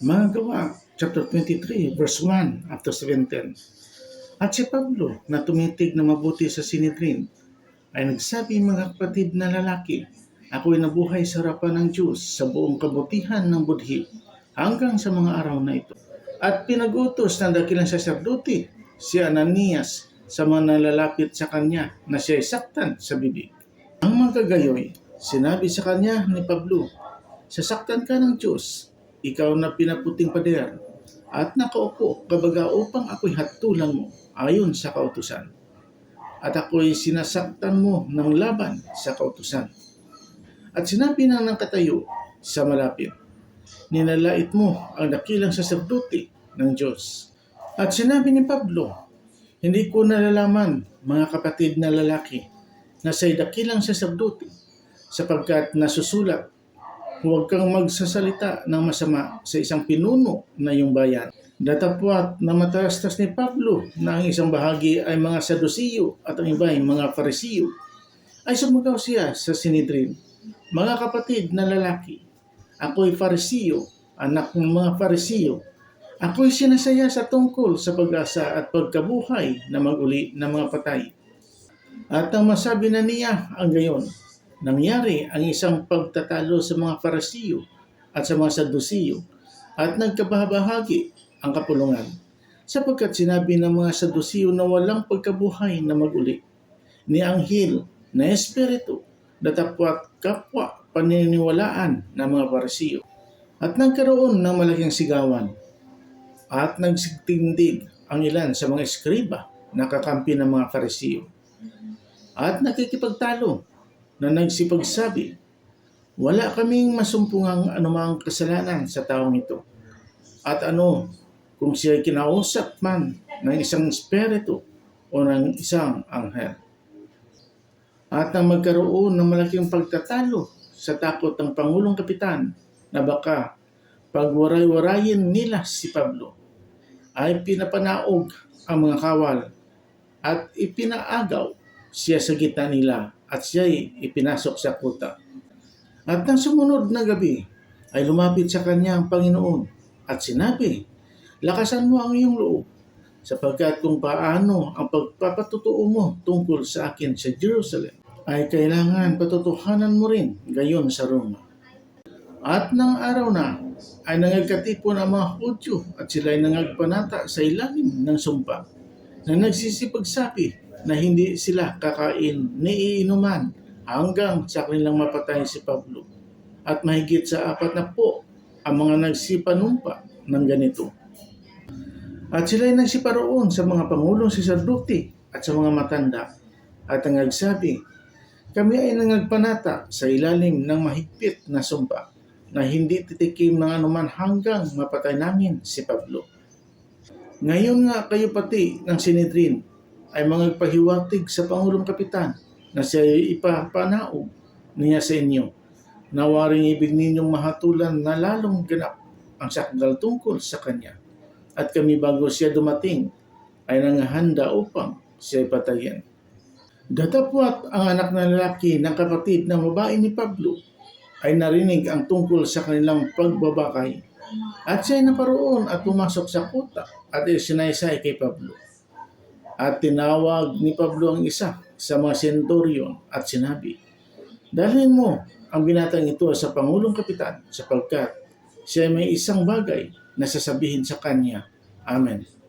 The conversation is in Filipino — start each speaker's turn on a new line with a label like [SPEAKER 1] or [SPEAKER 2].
[SPEAKER 1] Mga gawa, chapter 23, verse 1 up to 17. At si Pablo, na tumitig na mabuti sa Sinedrin, ay nagsabi mga kapatid na lalaki, ako'y nabuhay sa harapan ng Diyos sa buong kabutihan ng budhi hanggang sa mga araw na ito. At pinag-utos ng dakilang saserdote si Ananias sa mga nalalapit sa kanya na siya'y saktan sa bibig. Ang mga gayoy, sinabi sa kanya ni Pablo, Sasaktan ka ng Diyos, ikaw na pinaputing pader, at nakaupo kabaga upang ako'y hatulan mo ayon sa kautusan. At ako'y sinasaktan mo ng laban sa kautusan. At sinabi na ng katayo sa malapit, Ninalait mo ang dakilang saserdote ng Diyos. At sinabi ni Pablo, Hindi ko nalalaman, mga kapatid na lalaki, na sa'y dakilang saserdote, sapagkat nasusulat Huwag kang magsasalita ng masama sa isang pinuno na iyong bayan. Datapwat na matastas ni Pablo na ang isang bahagi ay mga Sadusiyo at ang iba ay mga Farisiyo, ay sumagaw siya sa Sinidrin. Mga kapatid na lalaki, ako'y Farisiyo, anak ng mga Farisiyo. Ako'y sinasaya sa tungkol sa pag-asa at pagkabuhay na maguli ng mga patay. At ang masabi na niya ang gayon, nangyari ang isang pagtatalo sa mga Farisiyo at sa mga Sadusiyo at nagkabahagi ang kapulungan sapagkat sinabi ng mga Sadusiyo na walang pagkabuhay na maguli ni Anghel na Espiritu datapwat kapwa paniniwalaan ng mga Farisiyo at nagkaroon ng malaking sigawan at nagsigtindig ang ilan sa mga eskriba na kakampi ng mga Farisiyo at nakikipagtalo na nagsipagsabi, wala kaming masumpungang anumang kasalanan sa taong ito. At ano, kung siya kinausap man ng isang espiritu o ng isang anghel. At nang magkaroon ng malaking pagtatalo sa takot ng Pangulong Kapitan na baka pagwaray-warayin nila si Pablo, ay pinapanaog ang mga kawal at ipinaagaw siya sa gitna nila at siya'y ipinasok sa kuta. At nang sumunod na gabi, ay lumapit sa kanya ang Panginoon at sinabi, Lakasan mo ang iyong loob, sapagkat kung paano ang pagpapatutuo mo tungkol sa akin sa Jerusalem, ay kailangan patutuhanan mo rin gayon sa Roma. At nang araw na, ay nangagkatipon ang mga Hudyo at sila ay nangagpanata sa ilalim ng sumpa na nagsisipagsabi na hindi sila kakain ni iinuman hanggang sa kanilang mapatay si Pablo. At mahigit sa apat na po ang mga nagsipanumpa ng ganito. At sila ay nagsiparoon sa mga pangulong saserdote at sa mga matanda at ang nagsabi, kami ay nangagpanata sa ilalim ng mahigpit na sumpa na hindi titikim ng anuman hanggang mapatay namin si Pablo. Ngayon nga kayo pati ng Sinedrin ay mga pahiwatig sa Pangulong Kapitan na siya ay ipapanaog niya sa inyo. Nawaring ibig ninyong mahatulan na lalong ganap ang sakdal tungkol sa Kanya. At kami bago siya dumating ay nangahanda upang siya patayin. Datapwat ang anak na lalaki ng kapatid ng babae ni Pablo ay narinig ang tungkol sa kanilang pagbabakay at siya ay naparoon at pumasok sa kuta at isinaysay kay Pablo. At tinawag ni Pablo ang isa sa mga senturyon at sinabi, Dalhin mo ang binatang ito sa Pangulong Kapitan sapagkat siya ay may isang bagay na sasabihin sa kanya. Amen.